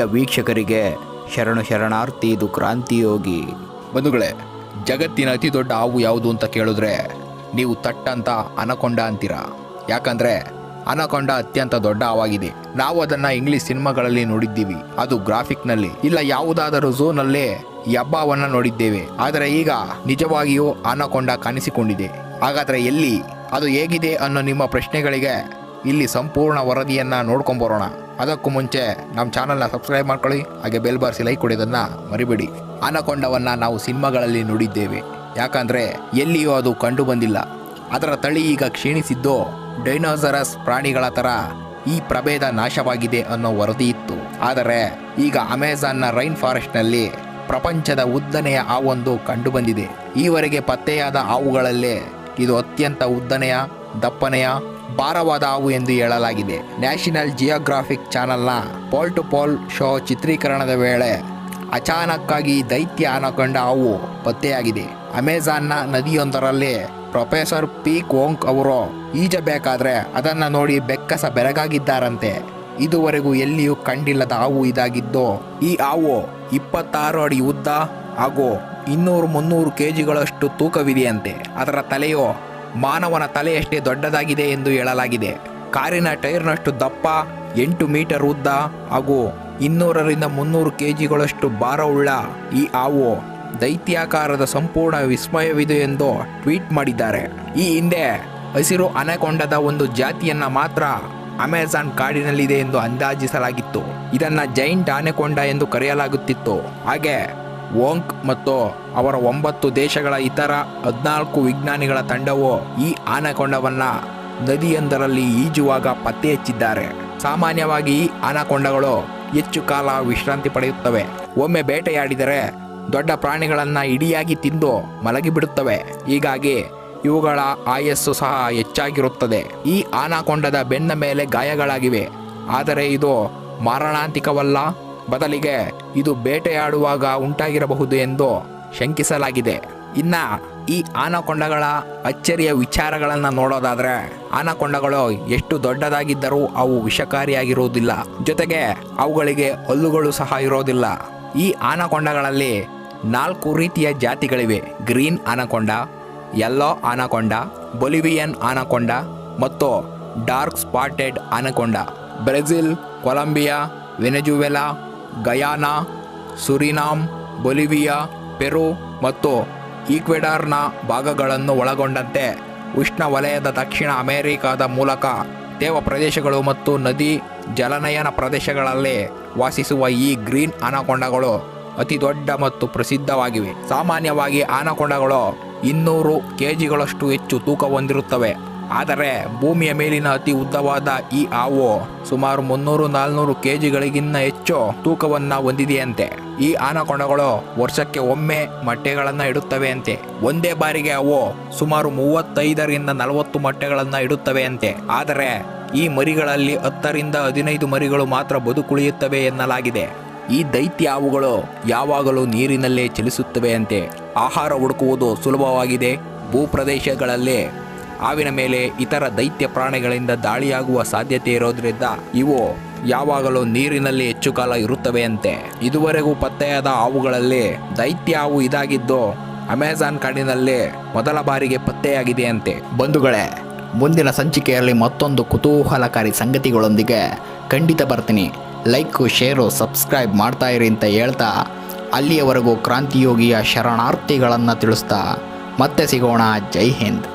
ಪ್ರಿಯ ವೀಕ್ಷಕರಿಗೆ ಶರಣು ಶರಣಾರ್ಥಿ, ಇದು ಕ್ರಾಂತಿಯೋಗಿ. ಬಂಧುಗಳೇ, ಜಗತ್ತಿನ ಅತಿ ದೊಡ್ಡ ಹಾವು ಯಾವುದು ಅಂತ ಕೇಳಿದ್ರೆ ನೀವು ತಟ್ಟಂತ ಅನಕೊಂಡ ಅಂತೀರಾ? ಯಾಕಂದ್ರೆ ಅನಕೊಂಡ ಅತ್ಯಂತ ದೊಡ್ಡ ಹಾವಾಗಿದೆ. ನಾವು ಅದನ್ನ ಇಂಗ್ಲಿಷ್ ಸಿನಿಮಾಗಳಲ್ಲಿ ನೋಡಿದ್ದೀವಿ. ಅದು ಗ್ರಾಫಿಕ್ನಲ್ಲಿ, ಇಲ್ಲ ಯಾವುದಾದರೂ ಝೂನಲ್ಲಿ ಈ ನೋಡಿದ್ದೇವೆ. ಆದರೆ ಈಗ ನಿಜವಾಗಿಯೂ ಅನಕೊಂಡ ಕಾಣಿಸಿಕೊಂಡಿದೆ. ಹಾಗಾದ್ರೆ ಎಲ್ಲಿ? ಅದು ಹೇಗಿದೆ ಅನ್ನೋ ನಿಮ್ಮ ಪ್ರಶ್ನೆಗಳಿಗೆ ಇಲ್ಲಿ ಸಂಪೂರ್ಣ ವರದಿಯನ್ನು ನೋಡ್ಕೊಂಬರೋಣ. ಅದಕ್ಕೂ ಮುಂಚೆ ನಮ್ಮ ಚಾನಲ್ನ ಸಬ್ಸ್ಕ್ರೈಬ್ ಮಾಡ್ಕೊಳ್ಳಿ, ಹಾಗೆ ಬೆಲ್ ಬಾರಿಸಿ ಲೈಕ್ ಕೊಡೋದನ್ನು ಮರಿಬೇಡಿ. ಅನಕೊಂಡವನ್ನು ನಾವು ಸಿನಿಮಾಗಳಲ್ಲಿ ನೋಡಿದ್ದೇವೆ. ಯಾಕಂದರೆ ಎಲ್ಲಿಯೂ ಅದು ಕಂಡು ಬಂದಿಲ್ಲ. ಅದರ ತಳಿ ಈಗ ಕ್ಷೀಣಿಸಿದ್ದು ಡೈನೋಸರಸ್ ಪ್ರಾಣಿಗಳ ಥರ ಈ ಪ್ರಭೇದ ನಾಶವಾಗಿದೆ ಅನ್ನೋ ವರದಿ ಇತ್ತು. ಆದರೆ ಈಗ ಅಮೆಜಾನ್ನ ರೈನ್ ಫಾರೆಸ್ಟ್ನಲ್ಲಿ ಪ್ರಪಂಚದ ಉದ್ದನೆಯ ಹಾವೊಂದು ಕಂಡುಬಂದಿದೆ ಈವರೆಗೆ ಪತ್ತೆಯಾದ ಹಾವುಗಳಲ್ಲೇ ಇದು ಅತ್ಯಂತ ಉದ್ದನೆಯ, ದಪ್ಪನೆಯ ಭಾರವಾದ ಹಾವು ಎಂದು ಹೇಳಲಾಗಿದೆ. ನ್ಯಾಷನಲ್ ಜಿಯೋಗ್ರಾಫಿಕ್ ಚಾನೆಲ್ನ ಪೋಲ್ ಟು ಪೋಲ್ ಶೋ ಚಿತ್ರೀಕರಣದ ವೇಳೆ ಅಚಾನಕ್ಕಾಗಿ ದೈತ್ಯ ಅನಕೊಂಡ ಹಾವು ಪತ್ತೆಯಾಗಿದೆ. ಅಮೆಜಾನ್ನ ನದಿಯೊಂದರಲ್ಲಿ ಪ್ರೊಫೆಸರ್ ಪಿ ಕೋಂಕ್ ಅವರು ಈಜಬೇಕಾದ್ರೆ ಅದನ್ನು ನೋಡಿ ಬೆಕ್ಕಸ ಬೆರಗಾಗಿದ್ದಾರಂತೆ. ಇದುವರೆಗೂ ಎಲ್ಲಿಯೂ ಕಂಡಿಲ್ಲದ ಹಾವು ಇದಾಗಿದ್ದು, ಈ ಹಾವು ಇಪ್ಪತ್ತಾರು ಅಡಿ ಉದ್ದ ಹಾಗೂ ಇನ್ನೂರು ಮುನ್ನೂರು ಕೆಜಿಗಳಷ್ಟು ತೂಕವಿದೆಯಂತೆ. ಅದರ ತಲೆಯು ಮಾನವನ ತಲೆಯಷ್ಟೇ ದೊಡ್ಡದಾಗಿದೆ ಎಂದು ಹೇಳಲಾಗಿದೆ. ಕಾರಿನ ಟೈರ್ನಷ್ಟು ದಪ್ಪ, ಎಂಟು ಮೀಟರ್ ಉದ್ದ ಹಾಗೂ ಇನ್ನೂರರಿಂದ ಮುನ್ನೂರು ಕೆಜಿಗಳಷ್ಟು ಭಾರವುಳ್ಳ ಈ ಹಾವು ದೈತ್ಯಾಕಾರದ ಸಂಪೂರ್ಣ ವಿಸ್ಮಯವಿದೆ ಎಂದು ಟ್ವೀಟ್ ಮಾಡಿದ್ದಾರೆ. ಈ ಹಿಂದೆ ಹಸಿರು ಅನೆಕೊಂಡದ ಒಂದು ಜಾತಿಯನ್ನ ಮಾತ್ರ ಅಮೆಜಾನ್ ಕಾಡಿನಲ್ಲಿದೆ ಎಂದು ಅಂದಾಜಿಸಲಾಗಿತ್ತು. ಇದನ್ನ ಜೈಂಟ್ ಆನೆಕೊಂಡ ಎಂದು ಕರೆಯಲಾಗುತ್ತಿತ್ತು. ಹಾಗೆ ವೋಂಕ್ ಮತ್ತು ಅವರ ಒಂಬತ್ತು ದೇಶಗಳ ಇತರ ಹದಿನಾಲ್ಕು ವಿಜ್ಞಾನಿಗಳ ತಂಡವು ಈ ಆನಕೊಂಡವನ್ನು ನದಿಯೊಂದರಲ್ಲಿ ಈಜುವಾಗ ಪತ್ತೆ ಹಚ್ಚಿದ್ದಾರೆ. ಸಾಮಾನ್ಯವಾಗಿ ಈ ಆನಕೊಂಡಗಳು ಹೆಚ್ಚು ಕಾಲ ವಿಶ್ರಾಂತಿ ಪಡೆಯುತ್ತವೆ. ಒಮ್ಮೆ ಬೇಟೆಯಾಡಿದರೆ ದೊಡ್ಡ ಪ್ರಾಣಿಗಳನ್ನು ಇಡಿಯಾಗಿ ತಿಂದು ಮಲಗಿಬಿಡುತ್ತವೆ. ಹೀಗಾಗಿ ಇವುಗಳ ಆಯಸ್ಸು ಸಹ ಹೆಚ್ಚಾಗಿರುತ್ತದೆ. ಈ ಆನಕೊಂಡದ ಬೆನ್ನ ಮೇಲೆ ಗಾಯಗಳಾಗಿವೆ. ಆದರೆ ಇದು ಮಾರಣಾಂತಿಕವಲ್ಲ. ಬದಲಿಗೆ ಇದು ಬೇಟೆಯಾಡುವಾಗ ಉಂಟಾಗಿರಬಹುದು ಎಂದು ಶಂಕಿಸಲಾಗಿದೆ. ಇನ್ನ ಈ ಆನಕೊಂಡಗಳ ಅಚ್ಚರಿಯ ವಿಚಾರಗಳನ್ನು ನೋಡೋದಾದ್ರೆ, ಆನಕೊಂಡಗಳು ಎಷ್ಟು ದೊಡ್ಡದಾಗಿದ್ದರೂ ಅವು ವಿಷಕಾರಿಯಾಗಿರುವುದಿಲ್ಲ. ಜೊತೆಗೆ ಅವುಗಳಿಗೆ ಹಲ್ಲುಗಳು ಸಹ ಇರೋದಿಲ್ಲ ಈ ಆನಕೊಂಡಗಳಲ್ಲಿ ನಾಲ್ಕು ರೀತಿಯ ಜಾತಿಗಳಿವೆ. ಗ್ರೀನ್ ಆನಕೊಂಡ, ಯೆಲ್ಲೋ ಆನಕೊಂಡ, ಬೊಲಿವಿಯನ್ ಆನಕೊಂಡ ಮತ್ತು dark spotted anaconda. Brazil, Colombia, Venezuela Guyana, Suriname, Bolivia, Peru ಮತ್ತು ಈಕ್ವೆಡಾರ್ನ ಭಾಗಗಳನ್ನು ಒಳಗೊಂಡಂತೆ ಉಷ್ಣವಲಯದ ದಕ್ಷಿಣ ಅಮೆರಿಕಾದ ಮೂಲಕ ತೇವ ಪ್ರದೇಶಗಳು ಮತ್ತು ನದಿ ಜಲನಯನ ಪ್ರದೇಶಗಳಲ್ಲಿ ವಾಸಿಸುವ ಈ ಗ್ರೀನ್ ಆನಕೊಂಡಗಳು ಅತಿ ದೊಡ್ಡ ಮತ್ತು ಪ್ರಸಿದ್ಧವಾಗಿವೆ. ಸಾಮಾನ್ಯವಾಗಿ ಆನಕೊಂಡಗಳು ಇನ್ನೂರು ಕೆಜಿಗಳಷ್ಟು ಹೆಚ್ಚು ತೂಕ ಹೊಂದಿರುತ್ತವೆ. ಆದರೆ ಭೂಮಿಯ ಮೇಲಿನ ಅತಿ ಉದ್ದವಾದ ಈ ಹಾವು ಸುಮಾರು ಮುನ್ನೂರು ನಾಲ್ನೂರು ಕೆಜಿಗಳಿಗಿನ್ನ ಹೆಚ್ಚು ತೂಕವನ್ನ ಹೊಂದಿದೆಯಂತೆ. ಈ ಆನಕೊಂಡಗಳು ವರ್ಷಕ್ಕೆ ಒಮ್ಮೆ ಮೊಟ್ಟೆಗಳನ್ನ ಇಡುತ್ತವೆ ಅಂತೆ ಒಂದೇ ಬಾರಿಗೆ ಅವು ಸುಮಾರು ಮೂವತ್ತೈದರಿಂದ ನಲವತ್ತು ಮೊಟ್ಟೆಗಳನ್ನ ಇಡುತ್ತವೆ ಅಂತೆ ಆದರೆ ಈ ಮರಿಗಳಲ್ಲಿ ಹತ್ತರಿಂದ ಹದಿನೈದು ಮರಿಗಳು ಮಾತ್ರ ಬದುಕುಳಿಯುತ್ತವೆ ಎನ್ನಲಾಗಿದೆ. ಈ ದೈತ್ಯ ಹಾವುಗಳು ಯಾವಾಗಲೂ ನೀರಿನಲ್ಲೇ ಚಲಿಸುತ್ತವೆ ಅಂತೆ ಆಹಾರ ಹುಡುಕುವುದು ಸುಲಭವಾಗಿದೆ. ಭೂಪ್ರದೇಶಗಳಲ್ಲಿ ಹಾವಿನ ಮೇಲೆ ಇತರ ದೈತ್ಯ ಪ್ರಾಣಿಗಳಿಂದ ದಾಳಿಯಾಗುವ ಸಾಧ್ಯತೆ ಇರೋದ್ರಿಂದ ಇವು ಯಾವಾಗಲೂ ನೀರಿನಲ್ಲಿ ಹೆಚ್ಚು ಕಾಲ ಇರುತ್ತವೆ ಅಂತೆ. ಇದುವರೆಗೂ ಪತ್ತೆಯಾದ ಹಾವುಗಳಲ್ಲಿ ದೈತ್ಯ ಹಾವು ಇದಾಗಿದ್ದು ಅಮೆಜಾನ್ ಕಾಡಿನಲ್ಲಿ ಮೊದಲ ಬಾರಿಗೆ ಪತ್ತೆಯಾಗಿದೆ ಅಂತೆ. ಬಂಧುಗಳೇ, ಮುಂದಿನ ಸಂಚಿಕೆಯಲ್ಲಿ ಮತ್ತೊಂದು ಕುತೂಹಲಕಾರಿ ಸಂಗತಿಗಳೊಂದಿಗೆ ಖಂಡಿತ ಬರ್ತೀನಿ. ಲೈಕು, ಶೇರು, ಸಬ್ಸ್ಕ್ರೈಬ್ ಮಾಡ್ತಾ ಇರಿ ಅಂತ ಹೇಳ್ತಾ ಅಲ್ಲಿಯವರೆಗೂ ಕ್ರಾಂತಿಯೋಗಿಯ ಶರಣಾರ್ಥಿಗಳನ್ನು ತಿಳಿಸ್ತಾ ಮತ್ತೆ ಸಿಗೋಣ. ಜೈ ಹಿಂದ್.